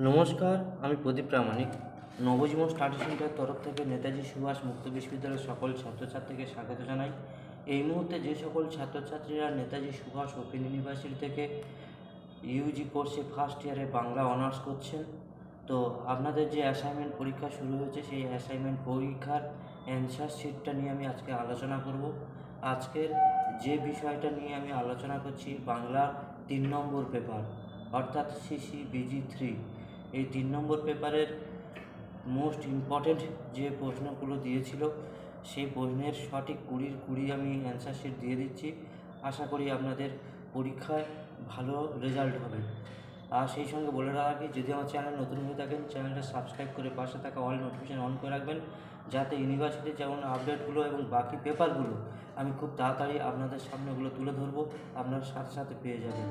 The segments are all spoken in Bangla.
নমস্কার, আমি প্রদীপ প্রামাণিক। নবজীবন স্টাডি সেন্টার তরফ থেকে নেতাজি সুভাষ মুক্ত বিশ্ববিদ্যালয়ের সকল ছাত্রছাত্রীকে স্বাগত জানাই। এই মুহূর্তে যে সকল ছাত্রছাত্রীরা নেতাজি সুভাষ ওপেন ইউনিভার্সিটি থেকে ইউজি কোর্সে ফার্স্ট ইয়ারে বাংলা অনার্স করছেন। তো আপনাদের যে অ্যাসাইনমেন্ট পরীক্ষা শুরু হয়েছে, সেই অ্যাসাইনমেন্ট পরীক্ষার অ্যান্সার শিটটা নিয়ে আমি আজকে আলোচনা করব। আজকের যে বিষয়টা নিয়ে আমি আলোচনা করছি, বাংলার তিন নম্বর পেপার অর্থাৎ সিসি বিজি থ্রি এই তিন নম্বর পেপারের মোস্ট ইম্পর্ট্যান্ট যে প্রশ্নগুলো দিয়েছিল, সেই প্রশ্নের সঠিক কুড়ির কুড়ি আমি অ্যান্সার শিট দিয়ে দিচ্ছি। আশা করি আপনাদের পরীক্ষায় ভালো রেজাল্ট হবে। আর সেই সঙ্গে বলে রাখি যদি আমার চ্যানেল নতুন হয়ে থাকেন চ্যানেলটা সাবস্ক্রাইব করে পাশে থাকা অল নোটিফিকেশান অন করে রাখবেন, যাতে ইউনিভার্সিটির যেমন আপডেটগুলো এবং বাকি পেপারগুলো আমি খুব তাড়াতাড়ি আপনাদের সামনেগুলো তুলে ধরবো, আপনার সাথে সাথে পেয়ে যাবেন।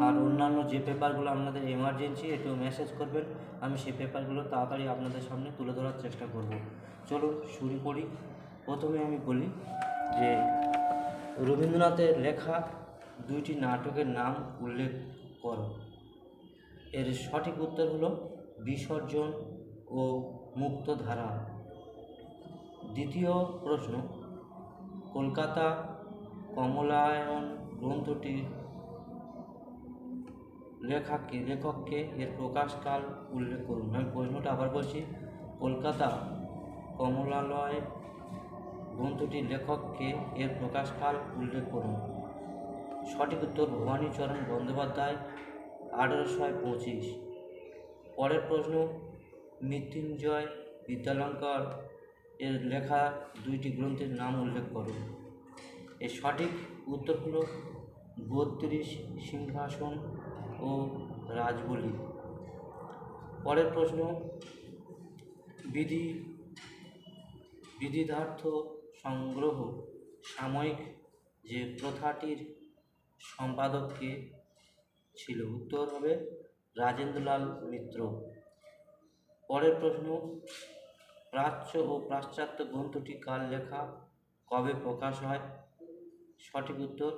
আর অন্যান্য যে পেপারগুলো আপনাদের এমার্জেন্সি একটু মেসেজ করবেন, আমি সেই পেপারগুলো তাড়াতাড়ি আপনাদের সামনে তুলে ধরার চেষ্টা করব। চলুন শুরু করি। প্রথমে আমি বলি যে, রবীন্দ্রনাথের লেখা দুইটি নাটকের নাম উল্লেখ করো। এর সঠিক উত্তর হলো বিসর্জন ও মুক্তধারা। দ্বিতীয় প্রশ্ন, কলকাতা কমলায়ন গ্রন্থটির লেখাকে, লেখককে এর প্রকাশকাল উল্লেখ করুন। আমি প্রশ্নটা আবার বলছি, কলকাতা কমলালয় গ্রন্থটির লেখককে এর প্রকাশকাল উল্লেখ করুন। সঠিক উত্তর ভবানীচরণ বন্দ্যোপাধ্যায়, আঠেরোশো পঁচিশ। পরের প্রশ্ন, মৃত্যুঞ্জয় বিদ্যালঙ্কর এর লেখা দুইটি গ্রন্থের নাম উল্লেখ করুন। এর সঠিক উত্তর হলো বত্রিশ সিংহাসন ও রাজবলি। পরের প্রশ্ন, বিধি, বিধিধার্থ সংগ্রহ সাময়িক যে প্রথাটির সম্পাদককে ছিল? উত্তর হবে রাজেন্দ্রলাল মিত্র। পরের প্রশ্ন, প্রাচ্য ও পাশ্চাত্য গ্রন্থটি কার লেখা, কবে প্রকাশ হয়? সঠিক উত্তর,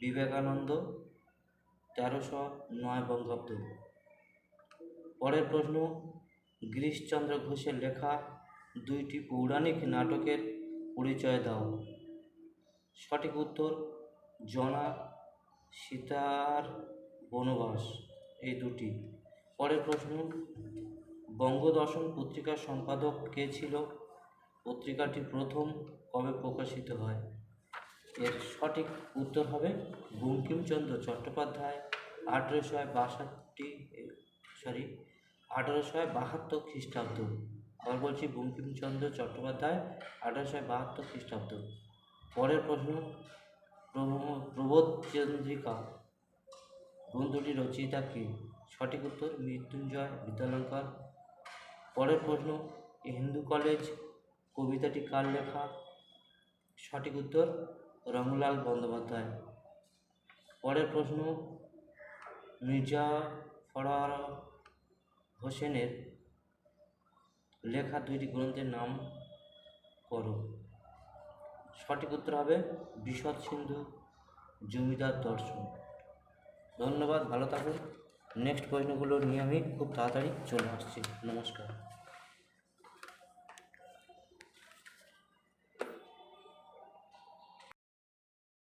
বিবেকানন্দ তেরোশো নয় বঙ্গাব্দ। পরের প্রশ্ন, গিরিশচন্দ্র ঘোষের লেখা দুইটি পৌরাণিক নাটকের পরিচয় দাও। সঠিক উত্তর, জনা সীতার বনবাস, এই দুটি। পরের প্রশ্ন, বঙ্গদর্শন পত্রিকার সম্পাদক কে ছিল? পত্রিকাটি প্রথম কবে প্রকাশিত হয়? এর সঠিক উত্তর হবে বঙ্কিমচন্দ্র চট্টোপাধ্যায়, আঠেরোশো বাষট্টি সরি আঠেরোশো বাহাত্তর খ্রিস্টাব্দ। আবার বলছি বঙ্কিমচন্দ্র চট্টোপাধ্যায়, আঠেরোশো বাহাত্তর খ্রিস্টাব্দ। পরের প্রশ্ন, প্রভ- প্রবোধচন্দ্রিকা গ্রন্থটি রচয়িতা কে? সঠিক উত্তর, মৃত্যুঞ্জয় বিদ্যালঙ্কর। পরের প্রশ্ন হিন্দু কলেজ কবিতাটি কার লেখা? সঠিক উত্তর রমলাল বন্দ্যোপাধ্যায়। পরের প্রশ্ন, মির্জা ফরার হোসেনের লেখা দুইটি গ্রন্থের নাম করো। সঠিক উত্তর হবে বিশদ সিন্ধু, জমিদার দর্শন। ধন্যবাদ, ভালো থাকুন। নেক্সট প্রশ্নগুলো নিয়ে আমি খুব তাড়াতাড়ি চলে আসছি। নমস্কার।